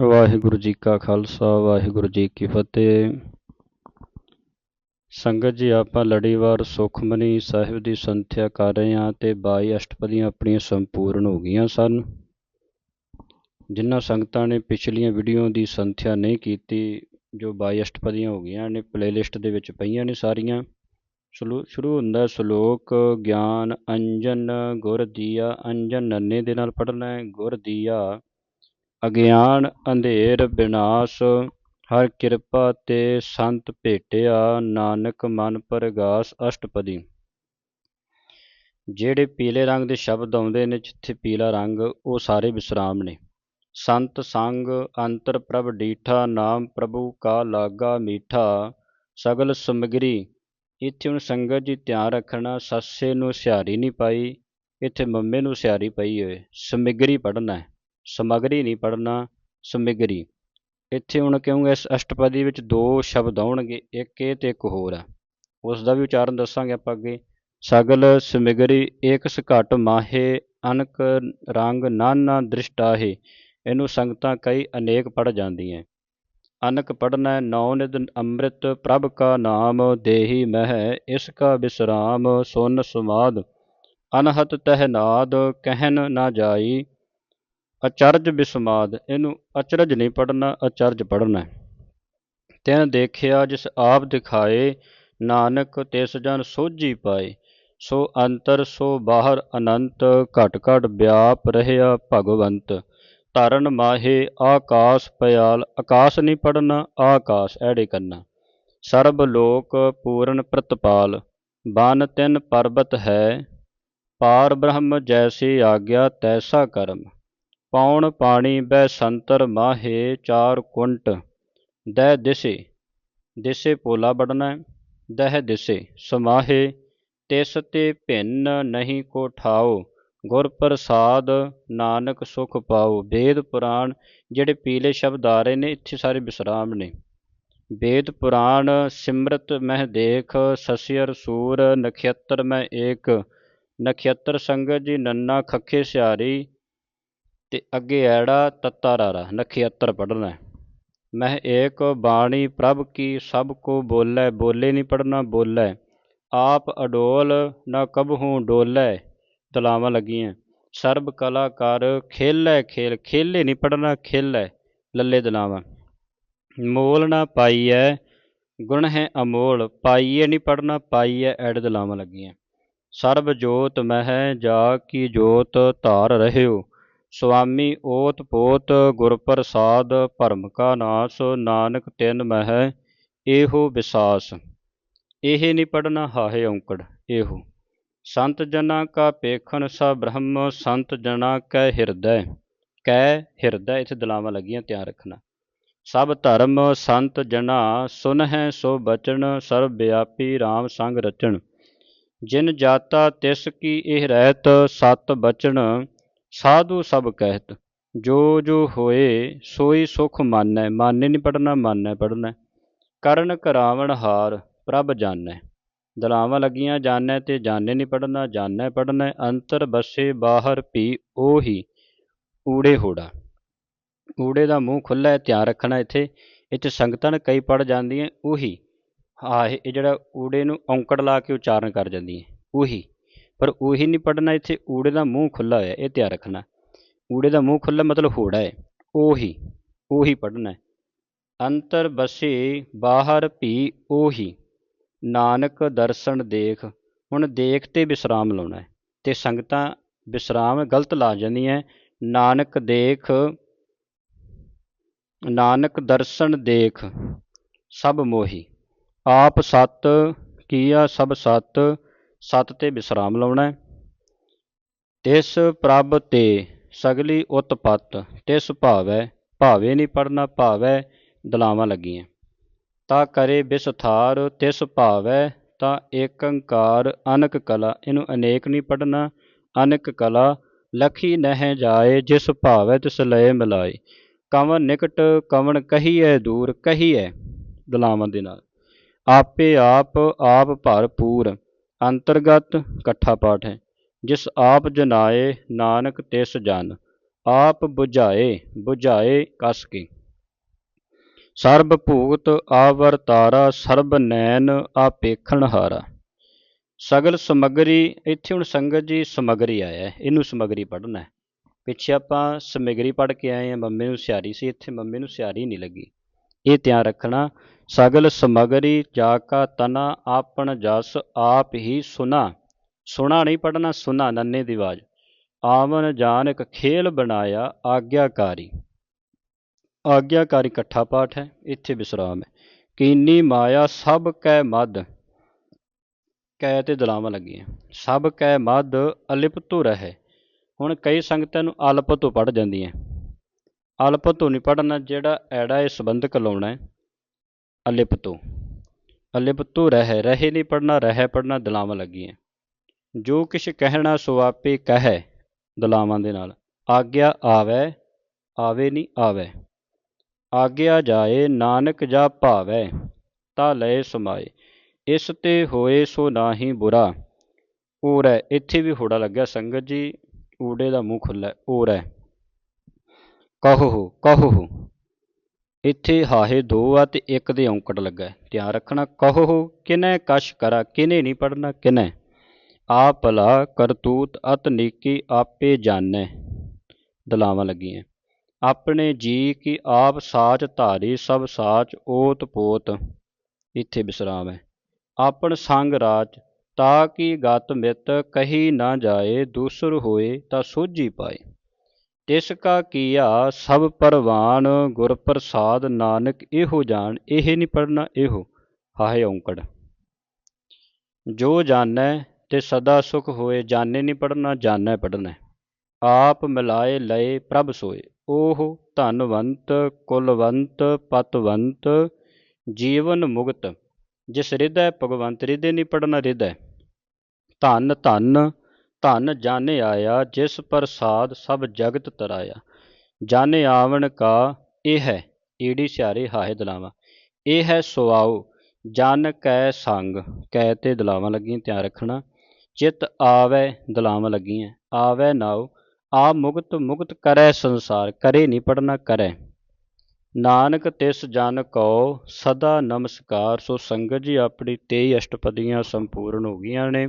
ਵਾਹਿਗੁਰੂ ਜੀ ਕਾ ਖਾਲਸਾ, ਵਾਹਿਗੁਰੂ ਜੀ ਕੀ ਫਤਿਹ। ਸੰਗਤ ਜੀ, ਆਪਾਂ ਲੜੀਵਾਰ ਸੁਖਮਨੀ ਸਾਹਿਬ ਦੀ ਸੰਥਿਆ ਕਰ ਰਹੇ ਹਾਂ ਤੇ 22 ਅਸ਼ਟਪਦੀਆਂ ਆਪਣੀਆਂ ਸੰਪੂਰਨ ਹੋ ਗਈਆਂ ਸਨ। ਜਿਨ੍ਹਾਂ ਸੰਗਤਾਂ ਨੇ ਪਿਛਲੀਆਂ ਵੀਡੀਓ ਦੀ ਸੰਥਿਆ ਨਹੀਂ ਕੀਤੀ, ਜੋ 22 ਅਸ਼ਟਪਦੀਆਂ ਹੋ ਗਈਆਂ ਨੇ ਪਲੇਲਿਸਟ ਦੇ ਵਿੱਚ ਪਈਆਂ ਨੇ ਸਾਰੀਆਂ। ਸ਼ੁਰੂ ਸ਼ੁਰੂ ਹੁੰਦਾ ਸ਼ਲੋਕ, ਗਿਆਨ ਅੰਜਨ ਗੁਰ ਦੀਆ, ਅੰਜਨ ਨੰਨੇ ਦੇ ਨਾਲ ਪੜ੍ਹਨਾ ਹੈ, ਗੁਰ ਦੀਆ ਅਗਿਆਨ, ਅੰਧੇਰ ਵਿਨਾਸ਼ ਹਰ ਕਿਰਪਾ ਤੇ ਸੰਤ ਭੇਟਿਆ ਨਾਨਕ ਮਨ ਪਰਗਾਸ ਅਸ਼ਟਪਦੀ। ਜਿਹੜੇ ਪੀਲੇ ਰੰਗ ਦੇ ਸ਼ਬਦ ਆਉਂਦੇ ਨੇ, ਜਿੱਥੇ ਪੀਲਾ ਰੰਗ, ਉਹ ਸਾਰੇ ਵਿਸਰਾਮ ਨੇ। ਸੰਤ ਸੰਗ, ਅੰਤਰ ਪ੍ਰਭ ਡੀਠਾ, ਨਾਮ ਪ੍ਰਭੂ ਕਾ ਲਾਗਾ ਮੀਠਾ, ਸਗਲ ਸਮਗਰੀ, ਇੱਥੇ ਹੁਣ ਸੰਗਤ ਜੀ ਧਿਆਨ ਰੱਖਣਾ, ਸੱਸੇ ਨੂੰ ਸਿਹਾਰੀ ਨਹੀਂ ਪਾਈ, ਇੱਥੇ ਮੰਮੇ ਨੂੰ ਸਿਹਾਰੀ ਪਈ ਹੋਏ, ਸਮਗਰੀ ਪੜਨਾ ਹੈ। ਸਮਗਰੀ ਨਹੀਂ ਪੜ੍ਹਨਾ, ਸਮਿਗਰੀ। ਇੱਥੇ ਹੁਣ ਕਿਉਂਕਿ ਇਸ ਅਸ਼ਟਪਦੀ ਵਿੱਚ ਦੋ ਸ਼ਬਦ ਆਉਣਗੇ, ਇੱਕ ਇਹ ਤੇ ਇੱਕ ਹੋਰ ਆ ਉਸ ਦਾ ਵੀ ਉਚਾਰਨ ਦੱਸਾਂਗੇ ਆਪਾਂ ਅੱਗੇ। ਸਗਲ, ਸਮਿਗਰੀ ਏਕ ਘਟ ਮਾਹੇ, ਅਨਕ ਰੰਗ ਨਾਨਾ ਦ੍ਰਿਸ਼ਟਾਹੇ। ਇਹਨੂੰ ਸੰਗਤਾਂ ਕਈ ਅਨੇਕ ਪੜ ਜਾਂਦੀਆਂ। ਅਨਕ ਪੜਨਾ ਨੌ ਨਿਦ ਅੰਮ੍ਰਿਤ, ਪ੍ਰਭ ਕਾ ਨਾਮ ਦੇਹੀ ਮਹਿ, ਇਸ ਕਾ ਬਿਸਰਾਮ, ਸੁਨ ਸੁਮਾਦ। ਅਨਹਤ ਤਹਿਨਾਦ ਕਹਿਨ ਨਾ ਜਾਈ। ਅਚਰਜ ਬਿਸਮਾਦ, ਇਹਨੂੰ ਅਚਰਜ ਨਹੀਂ ਪੜਨਾ ਅਚਰਜ ਪੜਨਾ ਤਿਨ ਦੇਖਿਆ, ਜਿਸ ਆਪ ਦਿਖਾਏ, ਨਾਨਕ ਤਿਸ ਜਨ ਸੋਝੀ ਪਾਏ। ਸੋ ਅੰਤਰ, ਸੋ ਬਾਹਰ, ਅਨੰਤ, ਘਟ ਘਟ ਵਿਆਪ ਰਹਿਆ ਭਗਵੰਤ। ਧਰਨ ਮਾਹੇ, ਆਕਾਸ ਪਿਆਲ ਆਕਾਸ਼ ਨਹੀਂ ਪੜਨਾ ਆਕਾਸ਼ ਐੜੇ ਕਰਨਾ ਸਰਬ ਲੋਕ ਪੂਰਨ ਪ੍ਰਤਪਾਲ, ਬਨ ਤਿਨ ਪਰਬਤ ਹੈ। ਪਾਰ ਬ੍ਰਹਮ ਜੈਸੀ ਆਗਿਆ, ਤੈਸਾ ਕਰਮ। ਪੌਣ ਪਾਣੀ ਬੈ ਸੰਤਰ ਮਾਹੇ ਚਾਰ ਕੁੰਟ। ਦਹਿ ਦਿਸੇ ਦਿਸੇ ਪੋਲਾ ਬੜਨਾ ਦਹਿ ਦਿਸੇ ਸਮਾਹੇ, ਤਿਸ ਤੇ ਭਿੰਨ ਨਹੀਂ ਕੋ ਠਾਓ, ਗੁਰ ਪ੍ਰਸਾਦ ਨਾਨਕ ਸੁਖ ਪਾਓ। ਵੇਦ ਪੁਰਾਣ ਜਿਹੜੇ ਪੀਲੇ ਸ਼ਬਦ ਆ ਰਹੇ ਨੇ, ਇੱਥੇ ਸਾਰੇ ਵਿਸਰਾਮ ਨੇ। ਵੇਦ ਪੁਰਾਣ, ਸਿਮਰਤ ਮਹਿ ਦੇਖ, ਸਸਿਅਰ ਸੂਰ ਨਖੇਤਰ ਮੈਂ ਏਕ। ਨਖੇਤਰ ਸੰਗਤ ਜੀ ਨੰਨਾ ਖੱਖੇ ਸਿਆਰੀ ਤੇ ਅੱਗੇ ਐੜਾ ਤੱਤਾ ਰਾਰਾ ਨਖੇਤਰ ਪੜਨਾ ਮਹਿ ਏਕ ਬਾਣੀ ਪ੍ਰਭ ਕੀ ਸਭ ਕੋ ਬੋਲੇ ਬੋਲੇ ਨਹੀਂ ਪੜਨਾ ਬੋਲੇ ਆਪ ਅਡੋਲ ਨਾ ਕਬਹੂ ਡੋਲੇ ਤਲਾਵਾਂ ਲੱਗੀਆਂ ਸਰਬ ਕਲਾਕਾਰ ਖੇਲੇ ਖੇਲ ਖੇਲੇ ਨਹੀਂ ਪੜਨਾ ਖੇਲੇ ਲੱਲੇ ਦਲਾਵਾਂ ਮੋਲ ਨਾ ਪਾਈਐ ਗੁਣ ਹੈ ਅਮੋਲ ਪਾਈਏ ਨਹੀਂ ਪੜਨਾ ਪਾਈਐ ਐਡ ਦਲਾਵਾਂ ਲੱਗੀਆਂ ਸਰਬ ਜੋਤ ਮਹਿ ਜਾ ਕੀ ਜੋਤ ਧਾਰ ਰਹਿਓ ਸੁਆਮੀ ਓਤ ਪੋਤ ਗੁਰ ਪ੍ਰਸਾਦ ਭਰਮ ਕਾ ਨਾਸ, ਨਾਨਕ ਤਿਨ ਮਹਿ, ਇਹੋ ਵਿਸਾਸ। ਇਹ ਨਹੀਂ ਪੜਨਾ ਹਾਹੇ ਔਂਕੜ, ਇਹੋ। ਸੰਤ ਜਨਾ ਕਾ ਪੇਖਣ ਸਾ ਬ੍ਰਹਮ, ਸੰਤ ਜਨਾ ਕੈ ਹਿਰਦੈ ਕੈ ਹਿਰਦੈ, ਇਥੇ ਦਲਾਵਾਂ ਲੱਗੀਆਂ, ਧਿਆਨ ਰੱਖਣਾ। ਸਭ ਧਰਮ ਸੰਤ ਜਨਾ ਸੁਨ ਹੈ ਸੋ ਬਚਨ, ਸਰਬ ਵਿਆਪੀ RAM ਸੰਗ ਰਚਣ। ਜਿਨ ਜਾਤਾ ਤਿਸ ਕੀ ਇਹ ਰਹਿਤ, ਸਤ ਬਚਨ ਸਾਧੂ ਸਭ ਕਹਿਤ, ਜੋ ਜੋ ਹੋਏ ਸੋਈ ਸੁਖ ਮਾਨੈ, ਮਾਨੇ ਨਹੀਂ ਪੜਨਾ ਮਾਨੈ ਪੜਨਾ ਕਰਨ ਕਰਾਵਣ ਹਾਰ ਪ੍ਰਭ ਜਾਣੈ। ਦਲਾਵਾਂ ਲੱਗੀਆਂ, ਜਾਣੈ ਤੇ ਜਾਣੇ ਨਹੀਂ ਪੜਨਾ ਜਾਣੈ ਪੜਨਾ ਅੰਤਰ ਬਸੇ ਬਾਹਰ ਭੀ ਉਹੀ ਊੜੇ ਹੋੜਾ। ਊੜੇ ਦਾ ਮੂੰਹ ਖੁੱਲਾ ਹੈ ਧਿਆਨ ਰੱਖਣਾ ਇੱਥੇ ਇੱਥੇ ਸੰਗਤਾਂ ਕਈ ਪੜ ਜਾਂਦੀਆਂ, ਉਹੀ ਆ ਇਹ ਜਿਹੜਾ ਊੜੇ ਨੂੰ ਔਂਕੜ ਲਾ ਕੇ ਉਚਾਰਨ ਕਰ ਜਾਂਦੀ ਹੈ ਉਹੀ। ਪਰ ਉਹੀ ਨਹੀਂ ਪੜਨਾ ਇੱਥੇ ਊੜੇ ਦਾ ਮੂੰਹ ਖੁੱਲਾ ਹੋਇਆ, ਇਹ ਧਿਆਨ ਰੱਖਣਾ। ਊੜੇ ਦਾ ਮੂੰਹ ਖੁੱਲਾ ਮਤਲਬ ਹੋੜਾ ਹੈ। ਉਹੀ ਉਹੀ ਪੜਨਾ ਅੰਤਰ ਬਸੇ ਬਾਹਰ ਭੀ ਉਹੀ। ਨਾਨਕ ਦਰਸ਼ਨ ਦੇਖ, ਹੁਣ ਦੇਖ ਤੇ ਵਿਸਰਾਮ ਲਾਉਣਾ ਹੈ। ਤੇ ਸੰਗਤਾਂ ਵਿਸਰਾਮ ਗਲਤ ਲਾ ਜਾਂਦੀਆਂ ਨਾਨਕ ਦੇਖ, ਨਾਨਕ ਦਰਸ਼ਨ ਦੇਖ, ਸਭ ਮੋਹੀ। ਆਪ ਸਤ ਕੀਆ ਸਭ ਸਤ ਸਤ ਤੇ ਵਿਸਰਾਮ ਲਾਉਣਾ ਤਿਸ ਪ੍ਰਭ ਤੇ ਸਗਲੀ ਉਤਪਤ, ਤਿਸ ਭਾਵੈ, ਭਾਵੇ ਨਹੀਂ ਪੜਨਾ ਭਾਵੈ ਦਲਾਵਾਂ ਲੱਗੀਆਂ। ਤਾ ਕਰੇ ਵਿਸਥਾਰ ਤਿਸ ਭਾਵੈ, ਤਾਂ ਏਕੰਕਾਰ, ਅਨਕ ਕਲਾ, ਇਹਨੂੰ ਅਨੇਕ ਨਹੀਂ ਪੜਨਾ ਅਨਕ ਕਲਾ ਲਖੀ ਨਹਿ ਜਾਏ, ਜਿਸ ਭਾਵੈ ਤਿਸ ਲਏ ਮਿਲਾਏ। ਕਵਨ ਨਿਕਟ, ਕਵਨ ਕਹੀਐ ਦੂਰ, ਕਹੀਐ ਦਲਾਵਾਂ ਦੇ ਨਾਲ। ਆਪੇ ਆਪ ਆਪ ਭਰਪੂਰ ਅੰਤਰਗਤ ਇਕੱਠਾ ਪਾਠ ਹੈ। ਜਿਸ ਆਪ ਜਨਾਏ ਨਾਨਕ ਤਿਸ ਜਨ ਆਪ 부ਝਾਏ 부ਝਾਏ ਕਸ ਕੇ। ਸਰਬ ਭੂਤ ਆਵਰਤਾਰਾ ਸਰਬ ਨੈਣ ਆਪੇਖਣ ਹਾਰਾ। ਸਗਲ ਸਮਗਰੀ ਇੱਥੇ ਹੁਣ ਸੰਗਤ ਜੀ ਸਮਗਰੀ ਆਇਆ ਹੈ, ਇਹਨੂੰ ਸਮਗਰੀ ਪੜ੍ਹਨਾ ਹੈ। ਪਿੱਛੇ ਆਪਾਂ ਸਮਗਰੀ ਪੜ੍ਹ ਕੇ ਆਏ ਹਾਂ ਮੰਮੀ ਨੂੰ ਸਿਆਰੀ ਸੀ ਇੱਥੇ ਮੰਮੀ ਨੂੰ ਸਿਆਰੀ ਨਹੀਂ ਲੱਗੀ। ਇਹ ਧਿਆਨ ਰੱਖਣਾ, ਸਗਲ ਸਮਗਰੀ ਜਾ ਕਾ ਤਨਾ ਆਪਣ ਜਸ ਆਪ ਹੀ ਸੁਨਾ। ਸੁਣਾ ਨਹੀਂ ਪੜਨਾ ਸੁਨਾ ਨੰਨੇ ਦੀ ਆਵਾਜ਼। ਆਵਨ ਜਾਨਕ ਖੇਲ ਬਣਾਇਆ, ਆਗਿਆਕਾਰੀ। ਆਗਿਆਕਾਰੀ ਇਕੱਠਾ ਪਾਠ ਹੈ, ਇੱਥੇ ਵਿਸਰਾਮ ਹੈ। ਕੀਨੀ ਮਾਇਆ, ਸਭ ਕੈ ਮਦ। ਕੈ ਤੇ ਦਲਾਵਾਂ ਲੱਗੀਆਂ। ਸਭ ਕੈ ਮਦ, ਅਲਿਪਤੁ ਰਹੇ। ਹੁਣ ਕਈ ਸੰਗਤਾਂ ਨੂੰ ਅਲਪ ਤੋਂ ਪੜ ਜਾਂਦੀਆਂ। ਅਲਪ ਤੋਂ ਨਹੀਂ ਪੜਨਾ ਜਿਹੜਾ ਐੜਾ ਇਹ ਸੰਬੰਧਕ ਲਾਉਣਾ ਹੈ। ਅਲਿਪ ਤੋਂ ਅਲਿਪ ਤੋਂ ਰਹਿ, ਰਹੇ ਨਹੀਂ ਪੜਨਾ ਰਹਿ ਪੜਨਾ ਦਲਾਵਾਂ ਲੱਗੀਆਂ ਜੋ ਕਿਛ ਕਹਿਣਾ ਸੋ ਆਪੇ ਕਹੈ ਦਲਾਵਾਂ ਦੇ ਨਾਲ। ਆਗਿਆ ਆਵੈ, ਆਵੇ ਨਹੀਂ ਆਵੈ। ਆਗਿਆ ਜਾਏ, ਨਾਨਕ ਜਾ ਭਾਵੈ, ਤਾ ਲਏ ਸਮਾਏ। ਇਸ ਤੇ ਹੋਏ ਸੋ ਨਾਹੀ ਬੁਰਾ। ਊਰੈ, ਇੱਥੇ ਵੀ ਹੋੜਾ ਲੱਗਿਆ, ਸੰਗਤ ਜੀ, ਊੜੇ ਦਾ ਮੂੰਹ ਖੁੱਲ੍ਹਾ, ਊਰੈ। ਕਹੋ ਕਹੋ ਇੱਥੇ ਹਾਹੇ ਦੋ ਆ ਤੇ ਇੱਕ ਦੇ ਔਂਕੜ ਲੱਗਾ ਧਿਆਨ ਰੱਖਣਾ ਕਹੋ ਕਿਨੈ ਕਸ਼ ਕਰਾ, ਕਿਨੇ ਨਹੀਂ ਪੜਨਾ ਕਿਨੈ। ਆ ਭਲਾ ਕਰਤੂਤ ਅਤ ਨੀਕੀ ਆਪੇ ਜਾਣੈ, ਦਲਾਵਾਂ ਲੱਗੀਆਂ। ਆਪਣੇ ਜੀ ਕੀ ਆਪ ਸਾਚ ਧਾਰੀ, ਸਭ ਸਾਚ ਓਤ ਪੋਤ, ਇੱਥੇ ਵਿਸਰਾਮ ਹੈ। ਆਪਣ ਸੰਗ ਰਾਜ, ਤਾ ਕੀ ਗਤ ਮਿਤ, ਕਹੀ ਨਾ ਜਾਏ, ਦੂਸਰ ਹੋਏ ਤਾਂ ਸੋਝੀ ਪਾਏ। ਤਿਸ ਕਾ ਕੀਆ ਸਭ ਪਰਵਾਨ ਗੁਰ ਪ੍ਰਸਾਦ ਨਾਨਕ ਇਹੋ ਜਾਣ, ਇਹ ਨਹੀਂ ਪੜਨਾ ਇਹੋ ਹਾਹੇ ਔਂਕੜ। ਜੋ ਜਾਣੈ ਤੇ ਸਦਾ ਸੁਖ ਹੋਏ, ਜਾਣੇ ਨਹੀਂ ਪੜਨਾ ਜਾਣੈ ਪੜਨਾ ਆਪ ਮਿਲਾਏ ਲਏ ਪ੍ਰਭ ਸੋਏ ਉਹ ਧਨਵੰਤ, ਕੁਲਵੰਤ, ਪਤਵੰਤ, ਜੀਵਨ ਮੁਕਤ। ਜਿਸ ਹਿਰਦੈ ਭਗਵੰਤ ਹਿਰਦੇ ਨਹੀਂ ਪੜਨਾ ਹਿਰਦੈ ਧਨ ਧਨ ਧਨ ਜਾਣੇ ਆਇਆ, ਜਿਸ ਪ੍ਰਸਾਦ ਸਭ ਜਗਤ ਤਰਾਇਆ। ਜਾਣੇ ਆਵਣ ਕਾ, ਇਹ ਹੈ, ਈੜੀ ਸਿਆਰੇ ਹਾਏ ਦਲਾਵਾ। ਇਹ ਹੈ ਸੁਆਉ, ਜਨ ਕੈ ਸੰਗ, ਕੈ ਤੇ ਦਲਾਵਾਂ ਲੱਗੀਆਂ, ਧਿਆਨ ਰੱਖਣਾ। ਚਿਤ ਆਵੈ, ਦਲਾਵਾਂ ਲੱਗੀਆਂ, ਆਵੈ ਨਾਉ। ਆ ਮੁਕਤ ਮੁਕਤ ਕਰੈ ਸੰਸਾਰ, ਕਰੇ ਨਹੀਂ ਪੜਨਾ ਕਰੈ। ਨਾਨਕ ਤਿਸ ਜਨ ਕੋ ਸਦਾ ਨਮਸਕਾਰ। ਸੋ ਸੰਗਤ ਜੀ, ਆਪਣੀ 23 ਅਸ਼ਟਪਦੀਆਂ ਸੰਪੂਰਨ ਹੋ ਗਈਆਂ ਨੇ।